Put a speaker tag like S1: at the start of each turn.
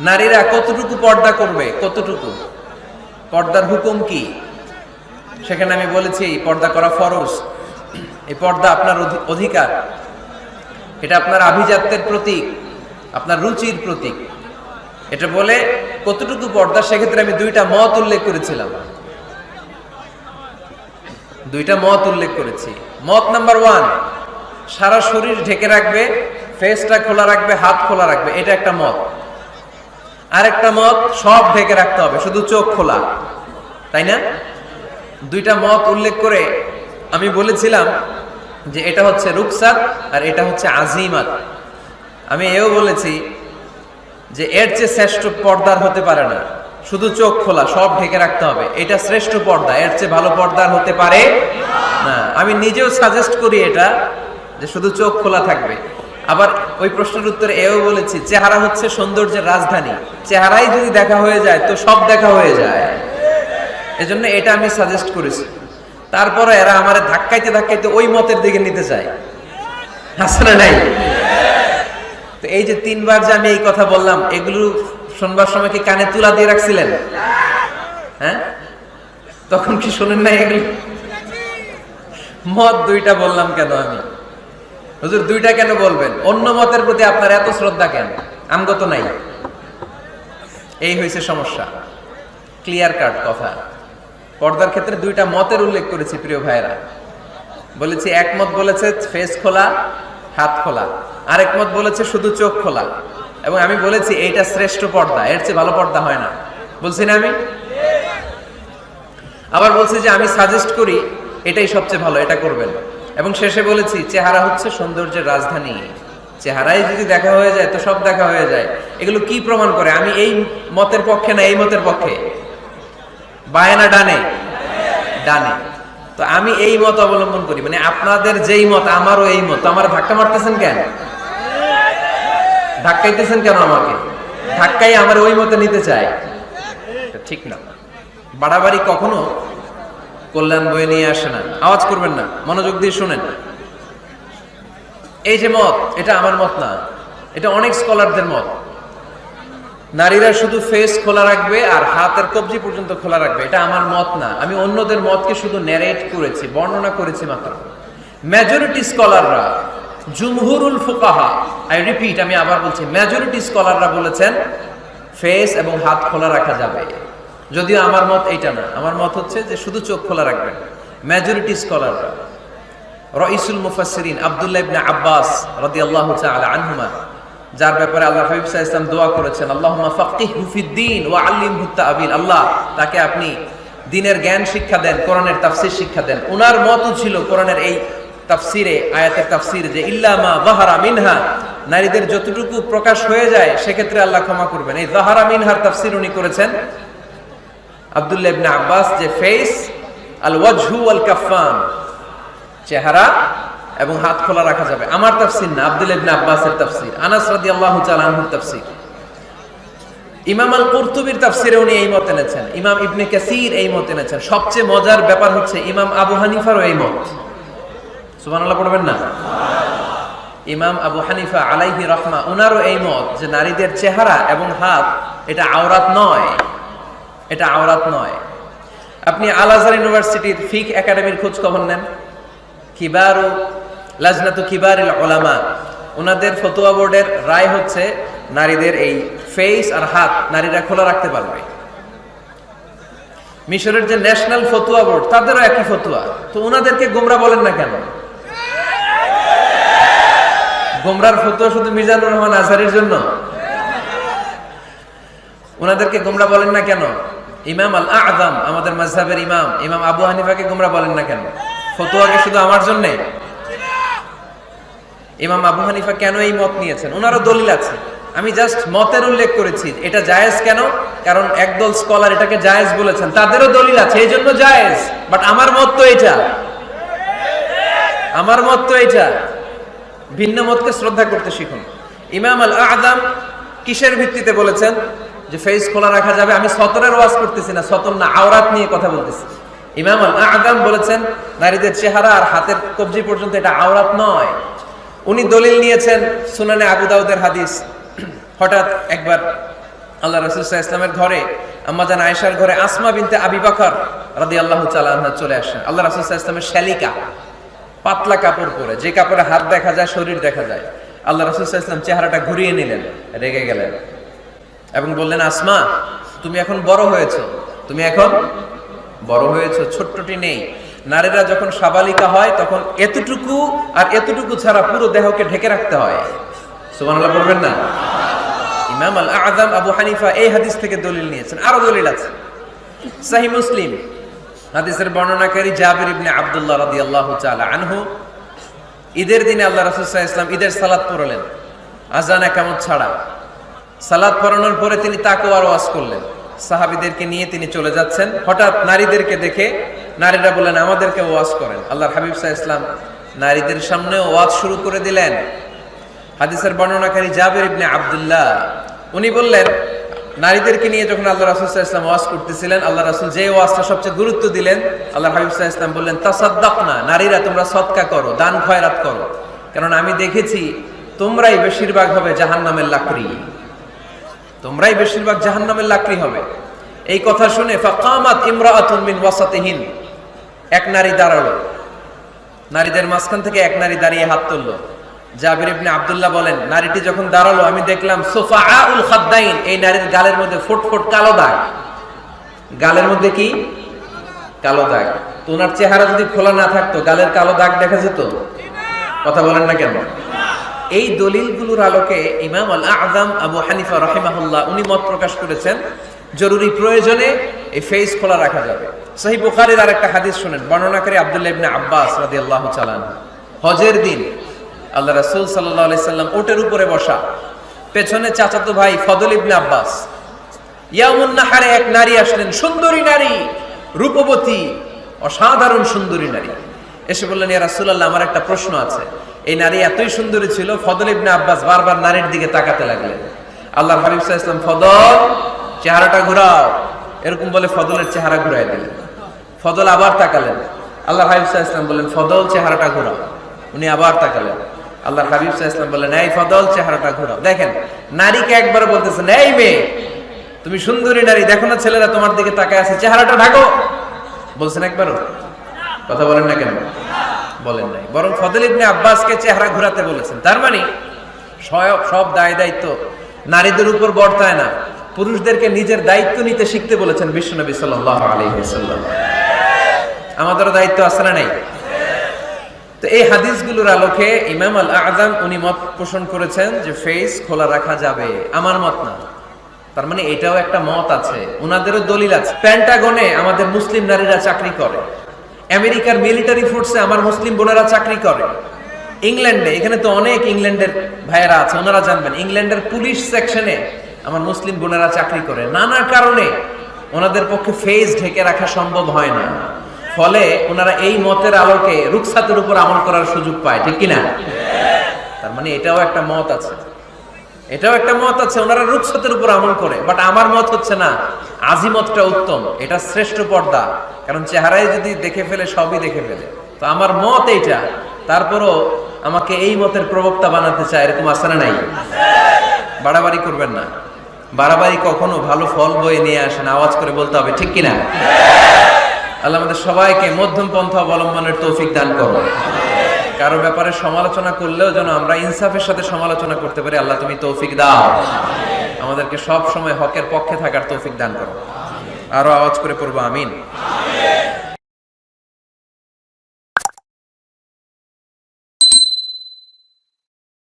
S1: নারীরা কতটুকু পর্দা করবে? কতটুকু? পর্দার হুকুম কি? সেখানে আমি বলেছি পর্দা করা ফরজ। এই পর্দা আপনার অধিকার। এটা আপনার আভিজাত্যের প্রতীক, আপনার রুচির প্রতীক। এটা বলে কতটুকু পর্দা, সেক্ষেত্রে আমি দুইটা মত উল্লেখ করেছিলাম। দুইটা মত উল্লেখ করেছি। মত নাম্বার ওয়ান, সারা শরীর ঢেকে রাখবে ফেসটা খোলা রাখবে, হাত খোলা রাখবে। এটা একটা মত। আরেকটা মত সব ঢেকে রাখতে হবে, শুধু চোখ খোলা, তাই না? দুইটা মত উল্লেখ করে আমি বলেছিলাম যে এটা হচ্ছে রুকসাত আর এটা হচ্ছে আজিমাত। আমি এও বলেছি যে এর চেয়ে শ্রেষ্ঠ পর্দার হতে পারে না, শুধু চোখ খোলা, সব ঢেকে রাখতে হবে। এটা শ্রেষ্ঠ পর্দা, এর চেয়ে ভালো পর্দার হতে পারে না। আমি নিজেও সাজেস্ট করি এটা, যে শুধু চোখ খোলা থাকবে। আবার ওই প্রশ্নের উত্তরে এও বলেছি, চেহারা হচ্ছে সৌন্দর্যের রাজধানী। চেহারাই যদি দেখা হয়ে যায়, তো সব দেখা হয়ে যায়। এজন্য এটা আমি সাজেস্ট করেছি। তারপরে এরা আমার ধাক্কাইতে ধাক্কাইতে ওই মতের দিকে নিতে চায়। আসলে নাই? তো এই যে তিনবার যে আমি এই কথা বললাম, এগুলো শুনবার সময় কি কানে তুলা দিয়ে রাখছিলেন? হ্যাঁ? তখন কি শোনেন না এগুলো? মত দুইটা বললাম কেন আমি? হুজুর, দুইটা কেন বলবেন? অন্য মতের প্রতি আপনার এত শ্রদ্ধা কেন? আমগত নাই। এই হয়েছে সমস্যা। ক্লিয়ার কাট কথা। পর্দার ক্ষেত্রে দুইটা মতের উল্লেখ করেছি, প্রিয় ভাইরা বলেছি একমত বলেছে ফেস খোলা, হাত খোলা। আরেক মত বলেছে শুধু চোখ খোলা। এবং আমি বলেছি, এইটা শ্রেষ্ঠ পর্দা, এর চেয়ে ভালো পর্দা হয় না। বলছি না আমি? আবার বলছি যে আমি সাজেস্ট করি, এটাই সবচেয়ে ভালো, এটা করবেন। এবং শেষে বলেছি, চেহারা হচ্ছে সৌন্দর্যের রাজধানী। চেহারাই যদি দেখা হয়ে যায়, তো সব দেখা হয়ে যায়। এগুলো কি প্রমাণ করে? আমি এই মতের পক্ষে না এই মতের পক্ষে? বায়ে না ডানে। ডানে। তো আমি এই মত অবলম্বন করি। মানে আপনাদের যেই মত, আমারও এই মত। আমার ধাক্কা মারতেছেন কেন? ধাক্কাইতেছেন কেন আমাকে? ধাক্কাই আমার ওই মতে নিতে চায়। ঠিক না। বাড়াবাড়ি কখনো কল্যাণ বয়ে নিয়ে আসে না। আওয়াজ করবেন না, মনোযোগ দিয়ে শুনেন। এই যে মত, এটা আমার মত না, এটা অনেক স্কলারদের মত। নারীরা শুধু ফেস খোলা রাখবে আর হাতের কবজি পর্যন্ত খোলা রাখবে, এটা আমার মত না। আমি অন্যদের মতকে শুধু ন্যারেট করেছি, বর্ণনা করেছি মাত্র। মেজরিটি স্কলাররা জুমহুরুল ফুকাহা আই রিপিট আমি আবার বলছি মেজরিটি স্কলাররা বলেছেন ফেস এবং হাত খোলা রাখা যাবে। যদিও আমার মত এইটা না। আমার মত হচ্ছে যে শুধু চোখ খোলা রাখবেন। মেজরিটি স্কলাররা রইসুল মুফাসসিরিন আবদুল্লাহ ইবনে আব্বাস রাদিয়াল্লাহু তাআলা আনহুমা, যার ব্যাপারে আল্লাহ হাবিব সাল্লাল্লাহু ইসলাম দোয়া করেছেন আল্লাহমা আল্লাহুম্মা ফাক্কিহু ও ওয়া আল্লিমহু তা'বিল। আল্লাহ, তাকে আপনি দিনের জ্ঞান শিক্ষা দেন, কোরআনের তাফসীর শিক্ষা দেন। উনার মতও ছিল কোরআনের এই তাফসিরে, আয়াতের তাফসির যে, ইল্লা মা যাহারা মিনহা। নারীদের যতটুকু প্রকাশ হয়ে যায়, সেক্ষেত্রে আল্লাহ ক্ষমা করবেন। এই যাহারা মিনহার তাফসির উনি করেছেন আব্দুল্লাহ ইবনে আব্বাস যে ফেস আল ওয়াজহু ওয়াল কাফান চেহারা এবং হাত খোলা রাখা যাবে। আমার তাফসির না আব্দুল ইবনে আব্বাসের তাফসির। আনাস রাদিয়াল্লাহু তাআলা আনহুর তাফসির। ইমাম আল কুরতুবির তাফসিরে উনি এই মত এনেছেন। ইমাম ইবনে কাসির এই মত এনেছেন। সবচেয়ে মজার ব্যাপার হচ্ছে ইমাম আবু হানিফারও এই মত। সুবহানাল্লাহ পড়বেন না? ইমাম আবু হানিফা আলাইহি রহমা, উনারও এই মত যে নারীদের চেহারা এবং হাত, এটা আওরাত নয়। এটা আওরাত নয়। আপনি আল আজহার ইউনিভার্সিটির ফিক একাডেমির খোঁজ খবর নেন। কিবারু, লাজনাতু কিবারিল ওলামা ওনাদের ফতোয়া বোর্ডের রায় হচ্ছে, নারীদের এই ফেস আর হাত নারীরা খোলা রাখতে পারবে। মিশরের যে ন্যাশনাল ফতুয়া বোর্ড, তাদেরও একই ফতুয়া। তো ওনাদেরকে গোমরা বলেন না কেন? গোমরার ফতুয়া শুধু মিজানুর রহমান আজহারের জন্য? ওনাদেরকে গোমরা বলেন না কেন? ইমাম আল আজম আমাদের মাঝহাবের ইমাম ইমাম আবু হানিফাকে গোমরা বলেন না কেন? ফতোয়াকে শুধু আমার জন্যে? ইমাম আবু হানিফা কেন এই মত নিয়েছেন? ওনারও দলিল আছে। আমি জাস্ট মতের উল্লেখ করেছি, এটা জায়েজ কেন? কারণ একদল স্কলার এটাকে জায়েজ বলেছেন, তাদেরও দলিল আছে, এই জন্য জায়েজ। বাট আমার মত তো এটা আমার মত তো এটা ভিন্ন মতকে শ্রদ্ধা করতে শিখুন। ইমাম আল আদম কিসের ভিত্তিতে বলেছেন? যে ফেস খোলা রাখা যাবে, আমি সতরের ওয়াজ করতেছি না, সতর না, আওরাত নিয়ে কথা বলতেছি। ইমাম আদম বলেছেন, নারীদের চেহারা আর হাতের কবজি পর্যন্ত এটা আওরাত নয়। উনি দলিল নিয়েছেন সুনানে আবু দাউদের হাদিস। হঠাৎ একবার আল্লাহ রসুল্লাহ ইসলামের ঘরে, আম্মাজান আয়েশার ঘরে আসমা বিনতে আবি বকর রাদি আল্লাহ চালান্না চলে আসেন। আল্লাহ রসুল্লাহ ইসলামের শ্যালিকা, পাতলা কাপড় পরে, যে কাপড়ে হাত দেখা যায়, শরীর দেখা যায়। আল্লাহ রসুল্লাহ ইসলাম চেহারাটা ঘুরিয়ে নিলেন, রেগে গেলেন। এবং বললেন, আসমা, তুমি এখন বড় হয়েছ। তুমি এখন বড় হয়েছো, ছোট্টটি নেই। নারীরা যখন সাবালিকা হয়, তখন এতটুকু আর এতটুকু ছাড়া পুরো দেহকে ঢেকে রাখতে হয়। সুবহানাল্লাহ পড়বেন না? ইমাম আল আযম আবু হানিফা এই হাদিস থেকে দলিল নিয়েছেন। আরও দলিল আছে। সহিহ মুসলিম হাদিসের বর্ণনাকারী জাবির ইবনে আব্দুল্লাহ রাদিয়াল্লাহু তাআলা আনহু, ঈদের দিনে আল্লাহ রাসূল ওয়াসাল্লাম ঈদের সালাত পড়লেন। আজান একামত ছাড়া সালাত পড়ানোর পরে তিনি তাকওয়ার ওয়াজ করলেন। সাহাবীদেরকে নিয়ে তিনি চলে যাচ্ছেন। হঠাৎ নারীদেরকে দেখে নারীরা বললেন, আমাদেরকে ওয়াজ করেন। আল্লাহ হাবিব আলাইহি ওয়াসাল্লাম নারীদের সামনে ওয়াজ শুরু করে দিলেন। হাদিসের বর্ণনাকারী জাবের ইবনে আব্দুল্লাহ, উনি বললেন, নারীদেরকে নিয়ে যখন আল্লাহ রাসুল ইসলাম ওয়াজ করতেছিলেন, আল্লাহ রাসুল যে ওয়াজটা সবচেয়ে গুরুত্ব দিলেন আল্লাহ হাবিব সাহা ইসলাম বললেন তাসাদ্দাক না নারীরা তোমরা সৎকা করো, দান খয়রাত করো। কারণ আমি দেখেছি তোমরাই বেশিরভাগ হবে জাহান্নামের লাকড়ি। তোমরাই বেশিরভাগ জাহান্নামের লাকড়ি হবে। এই কথা শুনে ফাকামাত ইমরাআতুন মিন এক নারী দাঁড়াল। নারীদের মাঝখান থেকে এক নারী দাঁড়িয়ে হাত তুললো। জাবির ইবনে আব্দুল্লাহ বলেন, নারীটি যখন দাঁড়াল, আমি দেখলাম সোফাউল খাদ্দাইন, এই নারীর গালের মধ্যে ফুট ফুট কালো দাগ। গালের মধ্যে কি? কালো দাগ। তো ওনার চেহারা যদি খোলা না থাকতো, গালের কালো দাগ দেখা যেত? কথা বলেন না কেন? এই দলিলগুলোর আলোকে ইমাম আল আজম আবু হানিফা রহিমাহুল্লাহ উনি মত প্রকাশ করেছেন, জরুরি প্রয়োজনে এই ফেস খোলা রাখা যাবে। সহি বুখারীর আরেকটা হাদিস শুনেন, বর্ণনাকারী আব্দুল্লাহ ইবনে আব্বাস রাদিয়াল্লাহু চালান হজের দিন আল্লাহ রাসূল আলাইহি সাল্লাম ওটের উপরে বসা, পেছনে চাচাতো ভাই ফদল ইবনে আব্বাস। ইয়ামুন এক নারী আসলেন, সুন্দরী নারী, রূপবতী, অসাধারণ সুন্দরী নারী। এসে বললেন, ইয়া রাসূলুল্লাহ, আমার একটা প্রশ্ন আছে। এই নারী এতই সুন্দরী ছিল, ফদল ইবনে আব্বাস বারবার নারীর দিকে তাকাতে লাগলেন। আল্লাহ হাবিব সাল্লাম ফদল, চেহারাটা ঘোরাও। এরকম বলে ফদলের চেহারা ঘুরাই দিলেন। ফদল আবার তাকালেন। আল্লাহ হাবিব সাল্লাম বললেন, ফদল, চেহারাটা ঘোরাও। উনি আবার তাকালেন। আল্লাহ হাবিব সাল্লাম বললেন, এই ফদল, চেহারাটা ঘোরাও। দেখেন, নারীকে একবার বলতেছেন, এই মেয়ে, তুমি সুন্দরী নারী, দেখো না ছেলেরা তোমার দিকে তাকায় আছে, চেহারাটা ঢাকো। বলছেন একবারও। কথা বলেন না কেন? বলেন নাই। বরং ফদল ইবনে আব্বাসকে চেহারা ঘোরাতে বলেছেন। তার মানে সব দায় দায়িত্ব নারীদের উপর বর্তায় না। পুরুষদেরকে নিজের দায়িত্ব নিতে শিখতে বলেছেন বিশ্বনবী আলাইহি ওয়াসাল্লাম। আমাদেরও দায়িত্ব আছে না নাই? তো এই হাদিসগুলোর আলোকে ইমাম আল আজম উনি মত পোষণ করেছেন যে ফেস খোলা রাখা যাবে। আমার মত না। তার মানে এটাও একটা মত আছে। ওনাদেরও দলিল আছে। প্যান্টাগনে আমাদের মুসলিম নারীরা চাকরি করে। আমেরিকার মিলিটারি ফোর্সে আমার মুসলিম বোনেরা চাকরি করে। ইংল্যান্ডে, এখানে তো অনেক ইংল্যান্ডের ভাইয়েরা আছে, ওনারা জানবেন, ইংল্যান্ডের পুলিশ সেকশনে আমার মুসলিম বোনেরা চাকরি করে। নানা কারণে ওনাদের পক্ষে ফেস ঢেকে রাখা সম্ভব হয় না। ফলে ওনারা এই মতের আলোকে রুকসাতের উপর আমল করার সুযোগ পায়, ঠিক কিনা? তার মানে এটাও একটা মত আছে। এটাও একটা মত আছে, ওনারা রুকসাতের উপর আমল করে বাট আমার মত হচ্ছে না আজিমতটা উত্তম, এটা শ্রেষ্ঠ পর্দা, কারণ চেহারায় যদি দেখে ফেলে, সবই দেখে ফেলে। তো আমার মত এইটা, তারপরও আমাকে এই মতের প্রবক্তা বানাতে চায়, এরকম না নাই। বাড়াবাড়ি করবেন না। বাড়াবাড়ি কখনো ভালো ফল বয়ে নিয়ে আসেন, আওয়াজ করে বলতে হবে, ঠিক কিনা? আল্লাহ আমাদের সবাইকে মধ্যম পন্থা অবলম্বনের তৌফিক দান করো কারও ব্যাপারে সমালোচনা করলেও যেন আমরা ইনসাফের সাথে সমালোচনা করতে পারি, আল্লাহ তুমি তৌফিক দাও। আমাদেরকে সব সময় হকের পক্ষে থাকার তৌফিক দান করো। আরও আওয়াজ করে পড়ব, আমিন।